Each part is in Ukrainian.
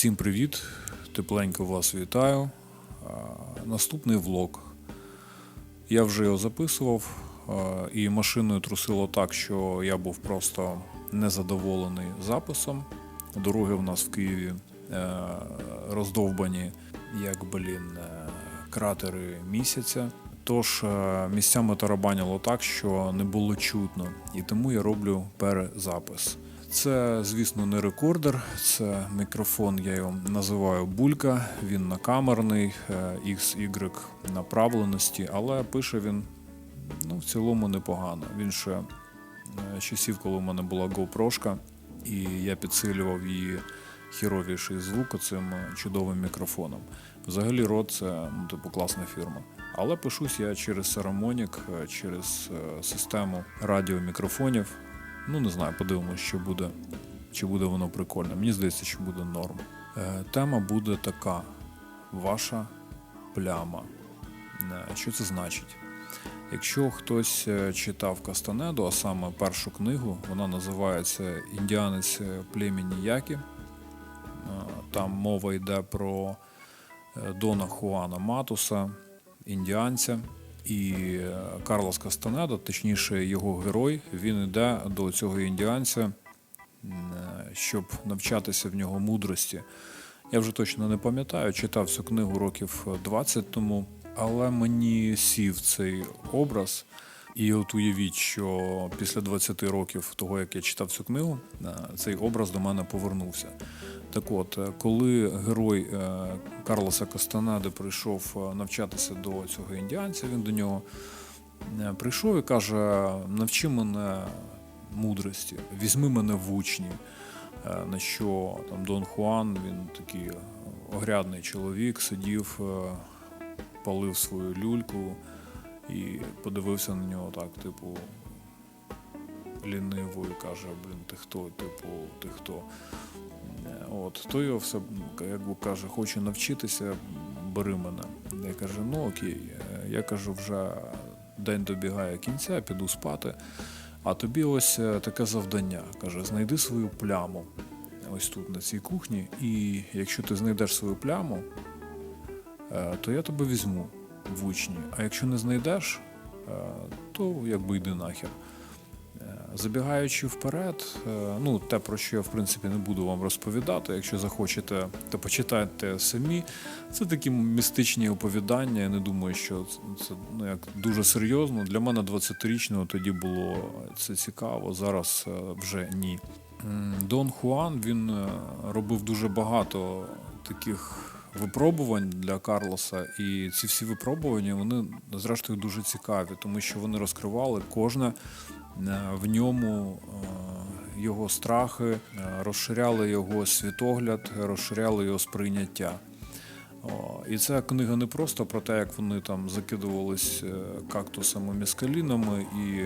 Всім привіт! Тепленько вас вітаю. Наступний влог. Я вже його записував, і машиною трусило так, що я був просто незадоволений записом. Дороги в нас в Києві е, роздовбані, як блін, е, кратери місяця. Тож е, місцями тарабанило так, що не було чутно, і тому я роблю перезапис. Це, звісно, не рекордер, це мікрофон, я його називаю булька. Він накамерний, е, XY направленості, але пише він ну, в цілому непогано. Він ще е, часів, коли у мене була GoPro, і я підсилював її хіровіший звук цим чудовим мікрофоном. Взагалі, рот це ну, типу класна фірма. Але пишусь я через Saramonic, е, через е, систему радіомікрофонів. Ну, не знаю, подивимось, що буде, чи буде воно прикольно. Мені здається, що буде норм. Е, тема буде така: ваша пляма. Е, Що це значить? Якщо хтось е, читав Кастанеду, а саме першу книгу, вона називається Індіанець племені Які. Там мова йде про Дона Хуана Матуса, індіанця. І Карлос Кастанедо, точніше, його герой, він йде до цього індіанця, щоб навчатися в нього мудрості. Я вже точно не пам'ятаю, читав цю книгу років 20 тому, але мені сів цей образ. І от уявіть, що після 20 років того, як я читав цю книгу, е, цей образ до мене повернувся. Так от, е, коли герой е, Карлоса Кастанеди прийшов навчатися до цього індіанця, він до нього прийшов і каже: навчи мене мудрості, візьми мене в учні. На що там Дон Хуан, він такий огрядний чоловік, сидів, палив свою люльку і подивився на нього так, типу, ліниво і каже: Блін, ти хто? Типу, ти хто? От, то його все, як би каже, хочу навчитися, бери мене. Я кажу, ну окей. Я кажу, вже день добігає кінця, піду спати. А тобі ось е, таке завдання. Каже, знайди свою пляму ось тут, на цій кухні, і якщо ти знайдеш свою пляму, е, то я тебе візьму в учні. А якщо не знайдеш, е, то якби йди нахер. Е, Забігаючи вперед, е, ну те, про що я в принципі не буду вам розповідати. Якщо захочете, то почитайте самі. Це такі містичні оповідання. Я не думаю, що це, ну, як дуже серйозно. Для мене 20-річного тоді було це цікаво. Зараз вже ні. Дон Хуан він робив дуже багато таких випробувань для Карлоса, і ці всі випробування вони зрештою дуже цікаві, тому що вони розкривали кожне е, в ньому е, його страхи, е, розширяли його світогляд, розширяли його сприйняття. І ця книга не просто про те, як вони там закидувались кактусами міскалінами і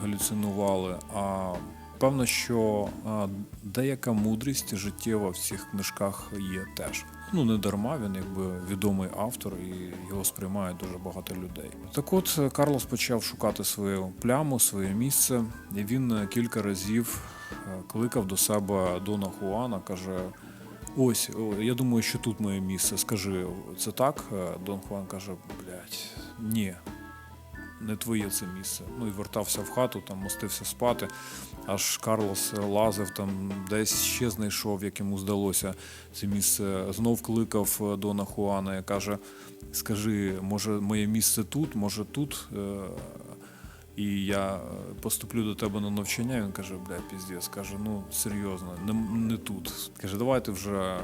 галюцинували, а певно, що деяка мудрість життєва в цих книжках є теж. Ну, не дарма, він якби відомий автор і його сприймає дуже багато людей. Так от е, Карлос почав шукати свою пляму, своє місце, і він е, кілька разів е, кликав до себе Дона Хуана, каже: Ось, я думаю, що тут моє місце. Скажи, це так? Дон Хуан каже: блядь, ні, не твоє це місце. Ну і вертався в хату, там мостився спати. Аж Карлос лазив там, десь ще знайшов, як йому здалося це місце. Знов кликав е, Дона Хуана і каже: Скажи, може, моє місце тут, може тут. е, І я е, поступлю до тебе на навчання. Він каже: бля, піздець, каже, ну серйозно, не, не тут. Каже, давай ти вже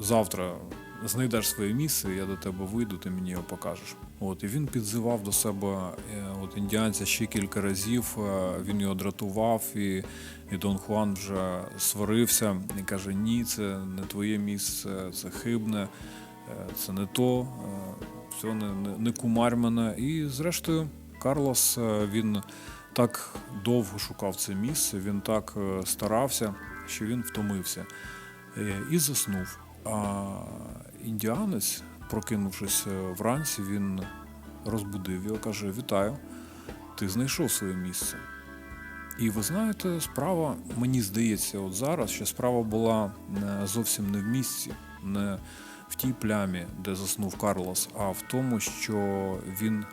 завтра знайдеш своє місце, я до тебе вийду, ти мені його покажеш. От і він підзивав до себе е, от індіанця ще кілька разів. е, Він його дратував, і, і Дон Хуан вже сварився і каже: Ні, це не твоє місце, це хибне, е, це не то, все не, не, кумар мене. І зрештою, Карлос він так довго шукав це місце, він так старався, що він втомився і заснув. А індіанець, прокинувшись е, вранці, він розбудив його, каже: Вітаю, ти знайшов своє місце. І ви знаєте, справа, мені здається, от зараз, що справа була е, зовсім не в місці. не в тій плямі, де заснув Карлос, а в тому, що він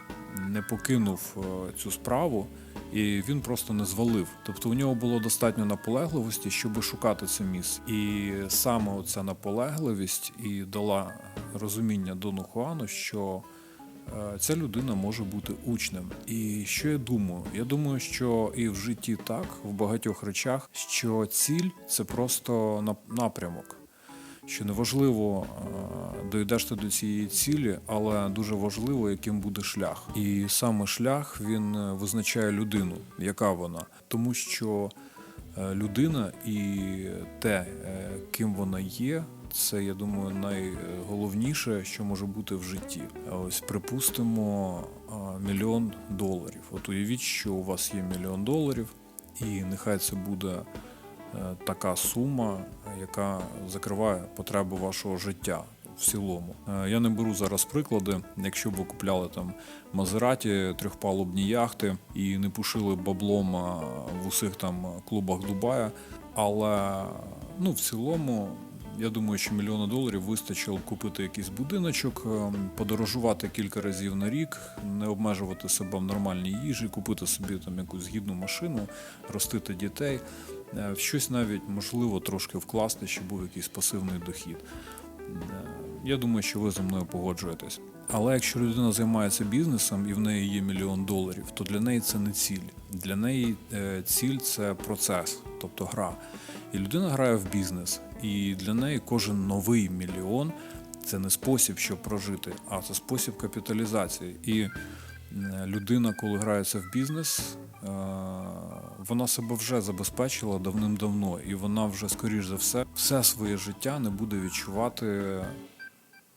не покинув е, цю справу. І він просто не звалив. Тобто у нього було достатньо наполегливості, щоб шукати це місце. І саме оця наполегливість і дала розуміння Дону Хуану, що е, ця людина може бути учнем. І що я думаю? Я думаю, що і в житті так, в багатьох речах, що ціль це просто нап- напрямок. Що неважливо, е, дойдеш ти до цієї цілі, але дуже важливо, яким буде шлях. І саме шлях він е, визначає людину, яка вона. Тому що е, людина і те, ким вона є, це, я думаю, найголовніше, що може бути в житті. Ось припустимо мільйон доларів. От уявіть, що у вас є мільйон доларів, і нехай це буде така сума, яка закриває потреби вашого життя в цілому. Е, Я не беру зараз приклади, якщо б ви купляли там Мазераті, трьохпалубні яхти і не пушили баблом в усіх там клубах Дубая. Але ну, в цілому. Я думаю, що мільйона доларів вистачило купити якийсь будиночок, подорожувати кілька разів на рік, не обмежувати себе в нормальній їжі, купити собі там якусь гідну машину, ростити дітей, е, в щось навіть можливо трошки вкласти, щоб був якийсь пасивний дохід. Е, Я думаю, що ви зі мною погоджуєтесь. Але якщо людина займається бізнесом і в неї є мільйон доларів, то для неї це не ціль. Для неї е, ціль це процес, тобто гра. І людина грає в бізнес, і для неї кожен новий мільйон це не спосіб, щоб прожити, а це спосіб капіталізації. І е, людина, коли грається в бізнес, е, вона себе вже забезпечила давним-давно, і вона вже, скоріш за все, все своє життя не буде відчувати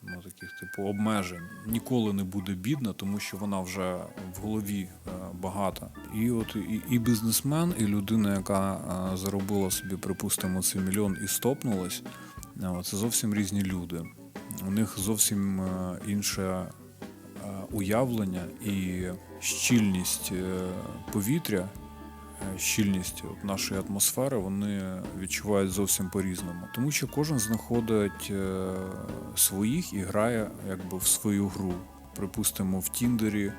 ну, таких типу обмежень. Ніколи не буде бідна, тому що вона вже в голові е, багата. І от і, і бізнесмен, і людина, яка е, заробила собі, припустимо, цей мільйон і стопнулась, е, це зовсім різні люди. У них зовсім інше уявлення і щільність повітря щільність нашої атмосфери вони відчувають зовсім по-різному. Тому що кожен знаходить е, своїх і грає якби в свою гру. Припустимо, в Тіндері, е,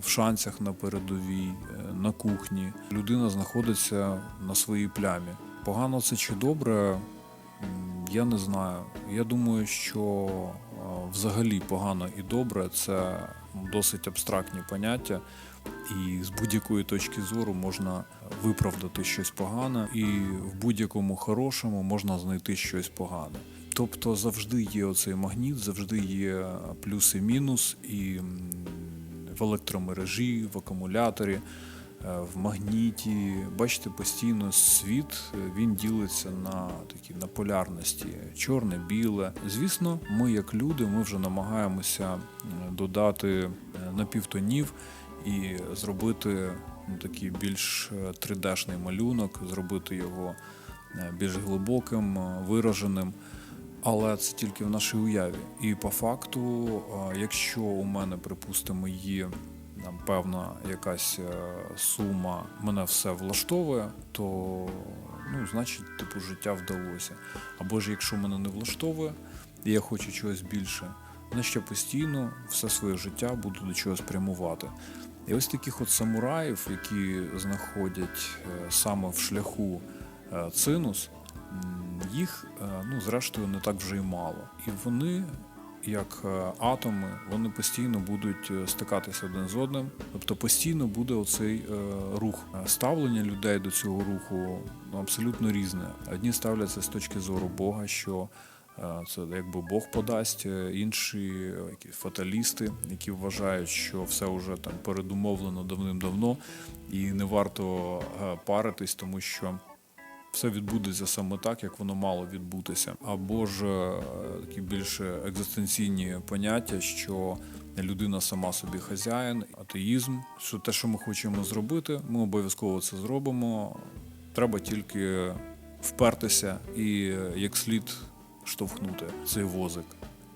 в шанцях на передовій, е, на кухні. Людина знаходиться на своїй плямі. Погано це чи добре, я не знаю. Я думаю, що е, взагалі погано і добре це досить абстрактні поняття. І з будь-якої точки зору можна виправдати щось погане, і в будь-якому хорошому можна знайти щось погане. Тобто завжди є оцей магніт, завжди є плюс і мінус, і в електромережі, в акумуляторі, е, в магніті. Бачите, постійно світ е, він ділиться на такі на полярності: чорне, біле. Звісно, ми, як люди, ми вже намагаємося додати е, напівтонів і зробити ну, такий більш е, 3D-шний малюнок, зробити його е, більш глибоким, е, вираженим. Але це тільки в нашій уяві. І по факту, е, якщо у мене, припустимо, є там певна якась е, сума, мене все влаштовує, то ну, значить, типу, життя вдалося. Або ж якщо мене не влаштовує, і я хочу чогось більше, значить я постійно все своє життя буду до чогось прямувати. І ось таких от самураїв, які знаходять е, саме в шляху е, цинус, їх е, ну, зрештою не так вже й мало. І вони, як атоми, вони постійно будуть стикатися один з одним. Тобто постійно буде оцей рух. Ставлення людей до цього руху ну, абсолютно різне. Одні ставляться з точки зору Бога, що це якби Бог подасть, е, інші е, якісь фаталісти, які вважають, що все вже там передумовлено давним-давно, і не варто е, паритись, тому що все відбудеться саме так, як воно мало відбутися. Або ж е, такі більш екзистенційні поняття, що людина сама собі хазяїн, атеїзм, що те, що ми хочемо зробити, ми обов'язково це зробимо. Треба тільки впертися і е, як слід штовхнути цей возик.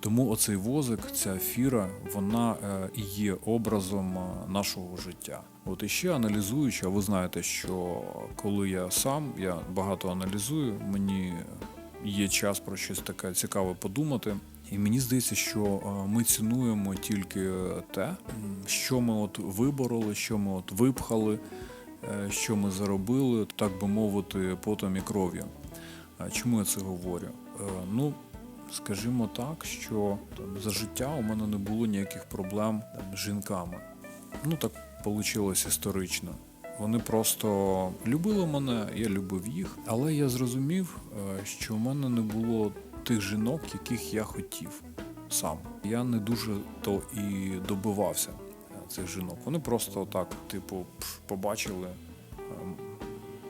Тому оцей возик, ця ефіра, вона е, і є образом е, нашого життя. От іще аналізуючи, а ви знаєте, що коли я сам, я багато аналізую, мені є час про щось таке цікаве подумати. І мені здається, що е, ми цінуємо тільки те, що ми от вибороли, що ми от випхали, що ми заробили, так би мовити, потом і кров'ю. Чому я це говорю? Е, Ну, скажімо так, що там, за життя у мене не було ніяких проблем там, з жінками. Ну так вийшло історично. Вони просто любили мене, я любив їх, але я зрозумів, е, що в мене не було тих жінок, яких я хотів сам. Я не дуже то і добивався е, цих жінок. Вони просто так, типу, побачили, ем,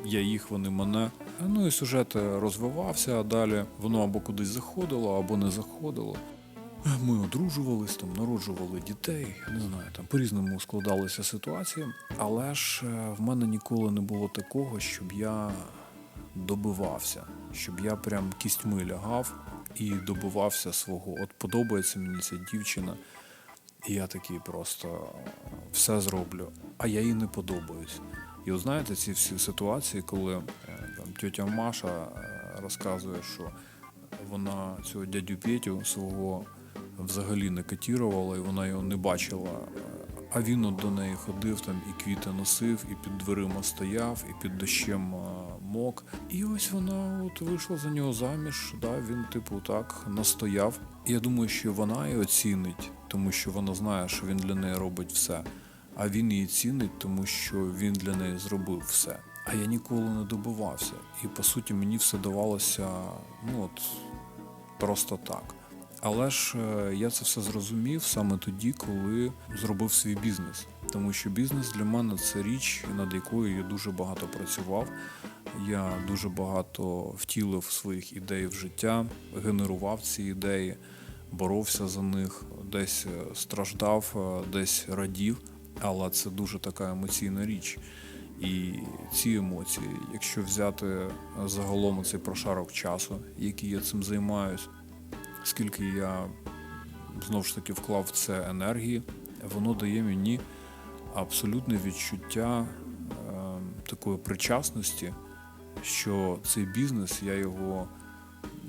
я їх, вони мене. Ну і сюжет е, розвивався, а далі воно або кудись заходило, або не заходило. Ми одружувались, там народжували дітей, не знаю, там по-різному складалися ситуації. Але ж е, в мене ніколи не було такого, щоб я добивався, щоб я прям кістьми лягав і добивався свого. От подобається мені ця дівчина, і я такий просто все зроблю, а я їй не подобаюсь. І от знаєте, ці всі ситуації, коли е, там тьотя Маша е, розказує, що вона цього дядю Петю свого взагалі не котірувала, і вона його не бачила. А він от до неї ходив там і квіти носив, і під дверима стояв, і під дощем мок. І ось вона от вийшла за нього заміж. Да, він, типу, так настояв. І я думаю, що вона її оцінить, тому що вона знає, що він для неї робить все. А він її цінить, тому що він для неї зробив все. А я ніколи не добивався. І по суті мені все давалося, ну от просто так. Але ж е, я це все зрозумів саме тоді, коли зробив свій бізнес. Тому що бізнес для мене це річ, над якою я дуже багато працював. Я дуже багато втілив своїх ідей в життя, генерував ці ідеї, боровся за них, десь е, страждав, е, десь радів. Але це дуже така емоційна річ. І ці емоції, якщо взяти загалом цей прошарок часу, який я цим займаюсь, скільки я знову ж таки вклав в це енергії, воно дає мені абсолютне відчуття е, такої причасності, що цей бізнес я його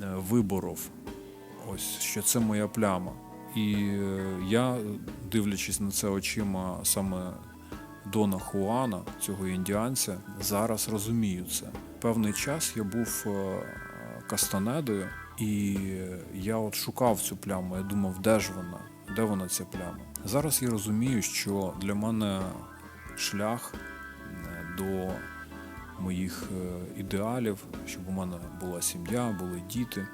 е, виборов. Ось що це моя пляма. І е, я, дивлячись на це очима саме Дона Хуана, цього індіанця, зараз розумію це. Певний час я був е, кастанедою, і я от шукав цю пляму. Я думав, де ж вона? Де вона ця пляма? Зараз я розумію, що для мене шлях е, до моїх ідеалів, щоб у мене була сім'я, були діти.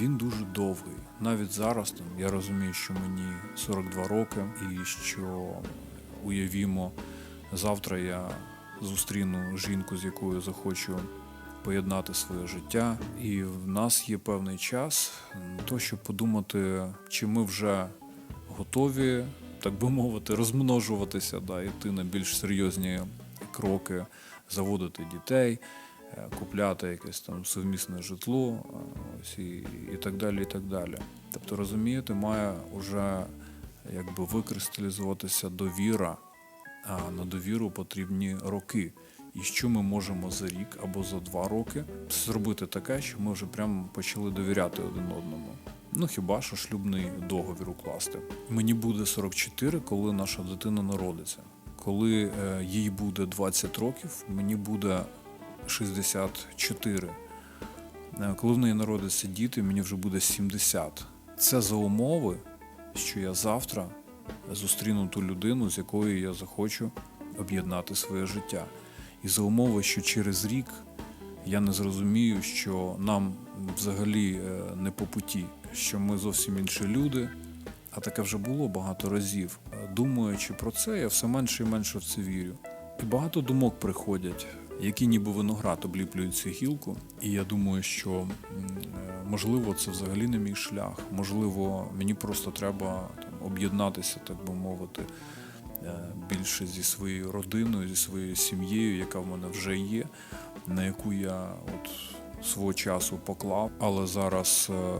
Він дуже довгий. Навіть зараз там я розумію, що мені 42 роки, і що уявімо, завтра я зустріну жінку, з якою захочу поєднати своє життя. І в нас є певний час то, щоб подумати, чи ми вже готові, так би мовити, розмножуватися, да, йти на більш серйозні кроки, заводити дітей, купляти якесь там совмісне житло, е, ось і, і так далі. і так далі. Тобто, розумієте, має вже якби викристалізуватися довіра, а на довіру потрібні роки. І що ми можемо за рік або за два роки зробити таке, що ми вже прямо почали довіряти один одному. Ну хіба що шлюбний договір укласти. Мені буде 44, коли наша дитина народиться. Коли е, їй буде 20 років, мені буде 64. Е, Коли в неї народяться діти, мені вже буде 70. Це за умови, що я завтра зустріну ту людину, з якою я захочу об'єднати своє життя. І за умови, що через рік я не зрозумію, що нам взагалі е, не по путі, що ми зовсім інші люди. А таке вже було багато разів. Думаючи про це, я все менше і менше в це вірю. І багато думок приходять, які ніби виноград обліплюють цю гілку. І я думаю, що е, можливо це взагалі не мій шлях. Можливо, мені просто треба об'єднатися, так би мовити, е, більше зі своєю родиною, зі своєю сім'єю, яка в мене вже є, на яку я от свого часу поклав, але зараз е,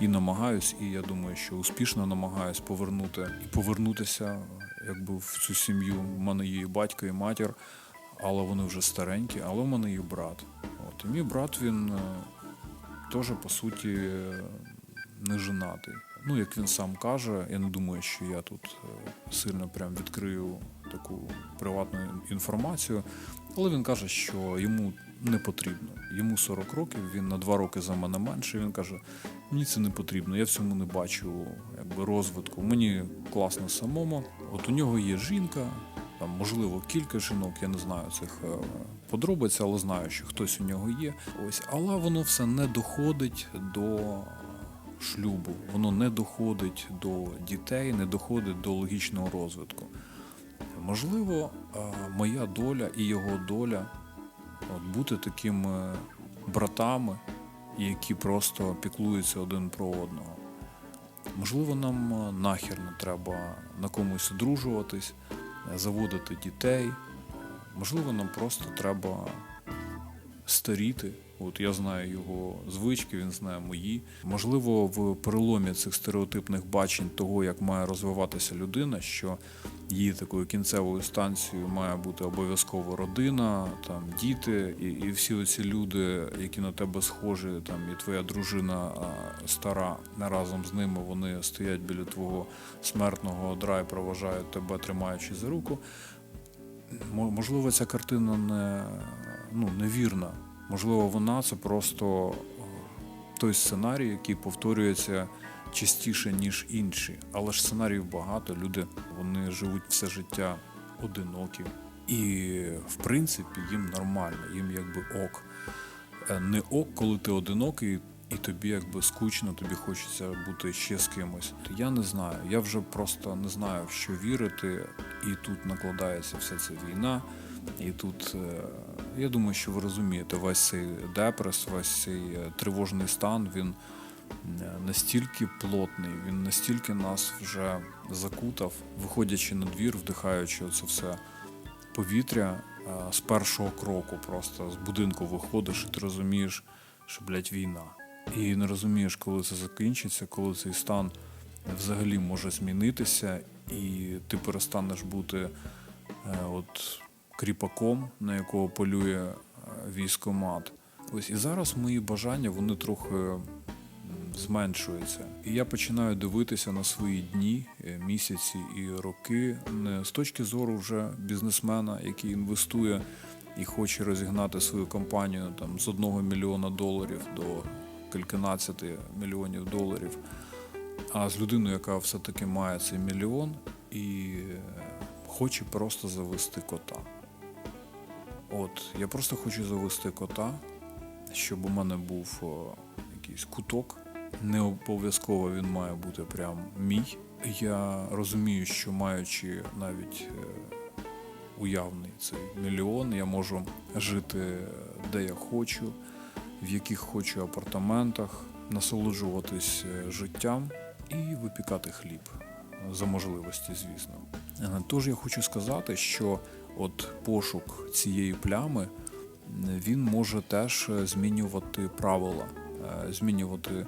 і намагаюсь, і я думаю, що успішно намагаюсь повернути і повернутися якби в цю сім'ю. У мене є і батько, і матір, але вони вже старенькі, але в мене є брат. От і мій брат він е, теж по суті не женатий. Ну, як він сам каже, я не думаю, що я тут е, сильно прям відкрию таку приватну інформацію, але він каже, що йому не потрібно. Йому 40 років, він на 2 роки за мене менше. Він каже: мені це не потрібно, я в цьому не бачу якби, розвитку. Мені класно самому. От у нього є жінка, там, можливо, кілька жінок, я не знаю цих е, подробиць, але знаю, що хтось у нього є. Ось, але воно все не доходить до шлюбу, воно не доходить до дітей, не доходить до логічного розвитку. Можливо, е, моя доля і його доля от, бути такими братами, які просто піклуються один про одного. Можливо, нам е, нахер не треба на комусь одружуватись, заводити дітей. Можливо, нам просто треба старіти. От я знаю його звички, він знає мої. Можливо, в переломі цих стереотипних бачень того, як має розвиватися людина, що її такою кінцевою станцією має бути обов'язково родина, там діти, і, і всі оці люди, які на тебе схожі, там і твоя дружина стара, разом з ними вони стоять біля твого смертного одра і проважають тебе, тримаючи за руку. Можливо, ця картина не, ну, невірна. Можливо, вона це просто той сценарій, який повторюється частіше, ніж інші. Але ж сценаріїв багато. Люди вони живуть все життя одинокі. І, в принципі, їм нормально, їм якби ок. Е, Не ок, коли ти одинокий, і тобі якби скучно, тобі хочеться бути ще з кимось. Я не знаю. Я вже просто не знаю, в що вірити, і тут накладається вся ця війна. І тут е, я думаю, що ви розумієте, весь цей депрес, весь цей е, тривожний стан, він настільки плотний, він настільки нас вже закутав, виходячи на двір, вдихаючи це все повітря е, з першого кроку, просто з будинку виходиш, і ти розумієш, що блядь, війна. І не розумієш, коли це закінчиться, коли цей стан взагалі може змінитися, і ти перестанеш бути е, от кріпаком, на якого полює е, військомат. Ось і зараз мої бажання вони трохи м, зменшуються. І я починаю дивитися на свої дні, е, місяці і роки не з точки зору вже бізнесмена, який інвестує і хоче розігнати свою компанію там з одного мільйона доларів до кільканадцяти мільйонів доларів, а з людиною, яка все-таки має цей мільйон і е, хоче просто завести кота. От, я просто хочу завести кота, щоб у мене був о, якийсь куток. Не обов'язково він має бути прям мій. Я розумію, що маючи навіть е, уявний цей мільйон, я можу жити де я хочу, в яких хочу апартаментах, насолоджуватись е, життям і випікати хліб за можливості, звісно. Е, Тож я хочу сказати, що от пошук цієї плями він може теж е, змінювати правила, е, змінювати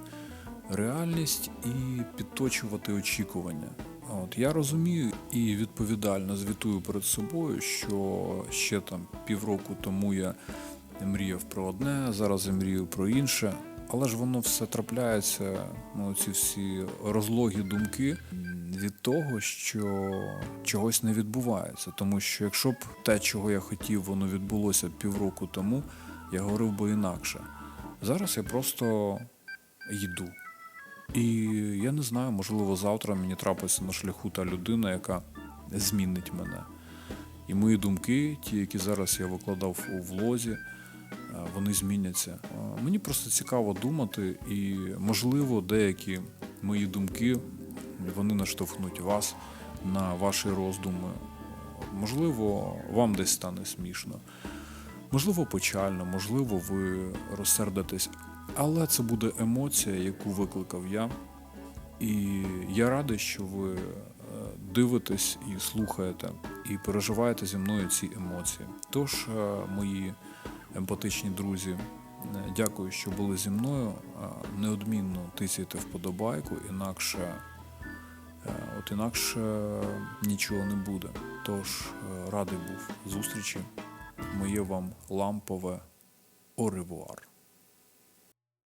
реальність і підточувати очікування. От я розумію і відповідально звітую перед собою, що ще там півроку тому я мріяв про одне, зараз я мрію про інше. Але ж воно все трапляється, ну, ці всі розлогі думки від того, що чогось не відбувається. Тому що якщо б те, чого я хотів, воно відбулося півроку тому, я говорив би інакше. Зараз я просто йду. І я не знаю, можливо, завтра мені трапиться на шляху та людина, яка змінить мене. І мої думки, ті, які зараз я викладав у влозі, е, вони зміняться. Е, Мені просто цікаво думати, і можливо, деякі мої думки вони наштовхнуть вас на ваші роздуми. Можливо, вам десь стане смішно, можливо, печально, можливо, ви розсердитесь, але це буде емоція, яку викликав я. І я радий, що ви е, дивитесь і слухаєте, і переживаєте зі мною ці емоції. Тож, е, мої емпатичні друзі, е, дякую, що були зі мною. Неодмінно тисяйте вподобайку, інакше, от інакше нічого не буде. Тож радий був зустрічі. Моє вам лампове оревуар.